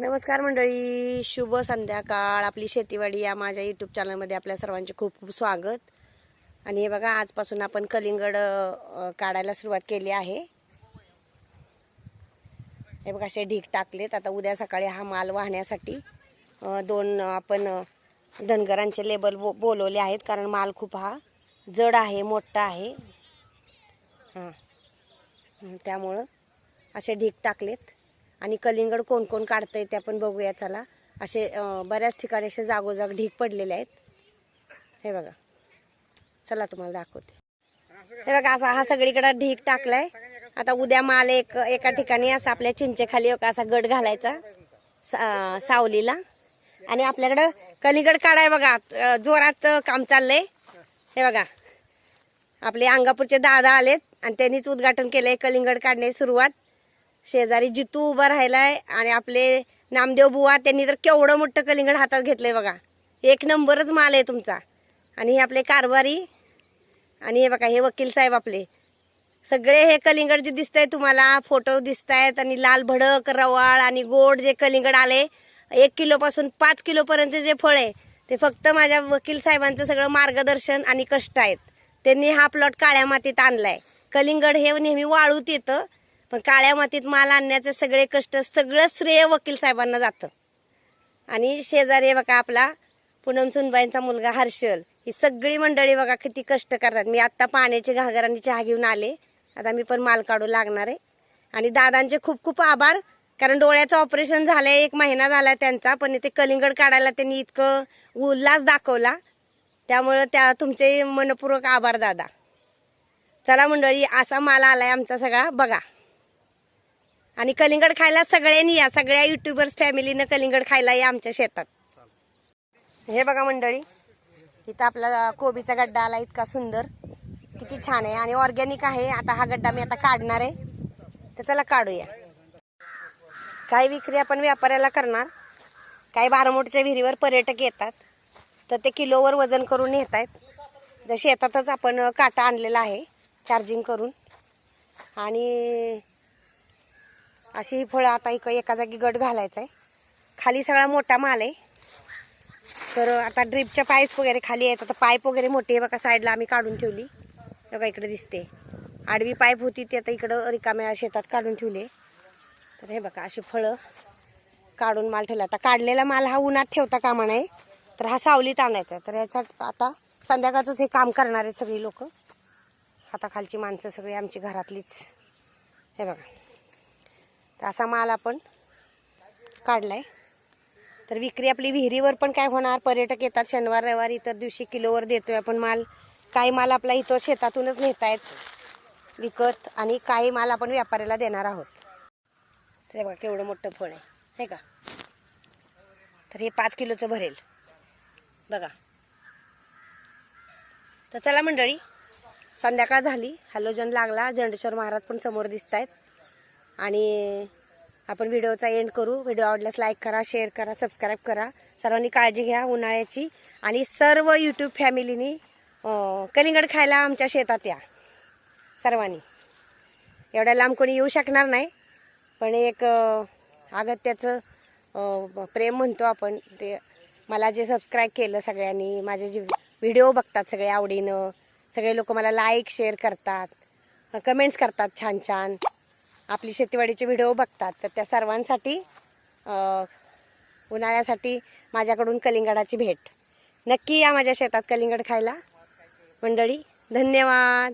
नमस्कार मंडळी शुभ संध्याकाळ. आपली शेतीवाडी या माझ्या यूट्यूब चॅनलमध्ये आपल्या सर्वांचे खूप खूप स्वागत. आणि हे बघा आजपासून आपण कलिंगड काढायला सुरुवात केली आहे. हे बघा असे ढीक टाकलेत. आता उद्या सकाळी हा माल वाहण्यासाठी दोन आपण धनगरांचे लेबल बो बोलवले आहेत. कारण माल खूप हा जड आहे मोठा आहे. हां. त्यामुळं असे ढीक टाकलेत. आणि कलिंगड कोण कोण काढतंय ते आपण बघूया चला. असे बऱ्याच ठिकाणी असे जागोजाग ढीक पडलेले आहेत. हे बघा. चला तुम्हाला दाखवते. हे बघा असा हा सगळीकडे ढीक टाकलाय. आता उद्या माल एक एका ठिकाणी असा आपल्या चिंचेखाली एक असा गड घालायचा सा- सावलीला. आणि आपल्याकडं कलिंगड काढाय बघा जोरात काम चाललंय. हे बघा. आपले अंगापूरचे दादा आलेत आणि त्यांनीच उद्घाटन केलंय कलिंगड काढण्याची सुरुवात. शेजारी जितू उभा राहिलाय आणि आपले नामदेव बुवा त्यांनी तर केवढं मोठं कलिंगड हातात घेतलंय बघा. एक नंबरच माल आहे तुमचा. आणि हे आपले कारभारी आणि हे बघा हे वकील साहेब आपले. सगळे हे कलिंगड जे दिसतंय तुम्हाला फोटो दिसत आहेत आणि लाल भडक रवाळ आणि गोड जे कलिंगड आले एक किलोपासून पाच किलोपर्यंतचे जे फळ आहे ते फक्त माझ्या वकील साहेबांचं सगळं मार्गदर्शन आणि कष्ट आहेत. त्यांनी हा प्लॉट काळ्या मातीत आणलाय. कलिंगड हे नेहमी वाळूत येतं. पण काळ्या मातीत माल आणण्याचे सगळे कष्ट सगळं श्रेय वकील साहेबांना जातं. आणि शेजारी बघा आपला पूनम सुनबाईंचा मुलगा हर्षल. ही सगळी मंडळी बघा किती कष्ट करतात. मी आत्ता पाण्याची घागर आणि चहा घेऊन आले. आता मी पण माल काढू लागणार आहे. आणि दादांचे खूप खूप आभार कारण डोळ्याचं ऑपरेशन झालंय एक महिना झाला त्यांचा पण ते कलिंगड काढायला त्यांनी इतकं उल्हास दाखवला. त्यामुळं त्या तुमचे मनपूर्वक आभार दादा. चला मंडळी असा माल आलाय आमचा सगळा. बघा. आणि कलिंगड खायला सगळ्यांनी या सगळ्या युट्यूबर्स फॅमिलीनं कलिंगड खायला या आमच्या शेतात. हे बघा मंडळी इथं आपला कोबीचा गड्डा आला इतका सुंदर. किती छान आहे आणि ऑर्गॅनिक आहे. आता हा गड्डा मी आता काढणार आहे. तर चला काढूया. काही विक्री आपण व्यापाऱ्याला करणार. काही बारामोटच्या विहिरीवर पर्यटक येतात. तर ते किलोवर वजन करून येत आहेत. तर शेतातच आपण काटा आणलेला आहे चार्जिंग करून. आणि अशी ही फळं आता इक एका जागी गट घालायचा आहे खाली सगळा मोठा माल आहे. तर आता ड्रीपच्या पाईप्स वगैरे खाली आहेत. आता पाईप वगैरे मोठी आहे बघा साईडला आम्ही काढून ठेवली. बघा इकडे दिसते. आडवी पाईप होती ती आता इकडं रिकाम्या शेतात काढून ठेवली तर हे बघा अशी फळं काढून माल ठेवला. आता काढलेला माल हा उन्हात ठेवता कामा नाही तर हा सावलीत आणायचा तर याचा आता संध्याकाळचंच हे काम करणार आहेत सगळी लोक. हाताखालची माणसं सगळी आमची घरातलीच. हे बघा. तर असा माल आपण काढलाय. तर विक्री आपली विहिरीवर पण काय होणार? पर्यटक येतात शनिवार रविवार इतर दिवशी किलोवर देतोय आपण माल. काही माल आपला इथं शेतातूनच नेतायत विकत आणि काही माल आपण व्यापाऱ्याला देणार आहोत. तर बघा केवढं मोठं फळ आहे नाही का? तर हे पाच किलोचं भरेल. बघा. तर चला मंडळी संध्याकाळ झाली. हॅलोजन लागला. झंडेश्वर महाराज पण समोर दिसत आहेत आणि आपण व्हिडिओचा एंड करू. व्हिडिओ आवडल्यास लाईक करा शेअर करा सबस्क्राईब करा. सर्वांनी काळजी घ्या उन्हाळ्याची. आणि सर्व यूट्यूब फॅमिलीनी कलिंगड खायला आमच्या शेतात या. सर्वांनी. एवढ्या लांब कोणी येऊ शकणार नाही. पण एक अगत्याचं प्रेम म्हणतो आपण. ते मला जे सबस्क्राईब केलं सगळ्यांनी माझे जे व्हिडिओ बघतात सगळे आवडीनं सगळे लोक मला लाईक शेअर करतात. कमेंट्स करतात छान छान आपली शेतीवाडीचे व्हिडिओ बघतात. तर त्या सर्वांसाठी उन्हाळ्यासाठी माझ्याकडून कलिंगडाची भेट. नक्की या माझ्या शेतात कलिंगड खायला. मंडळी धन्यवाद.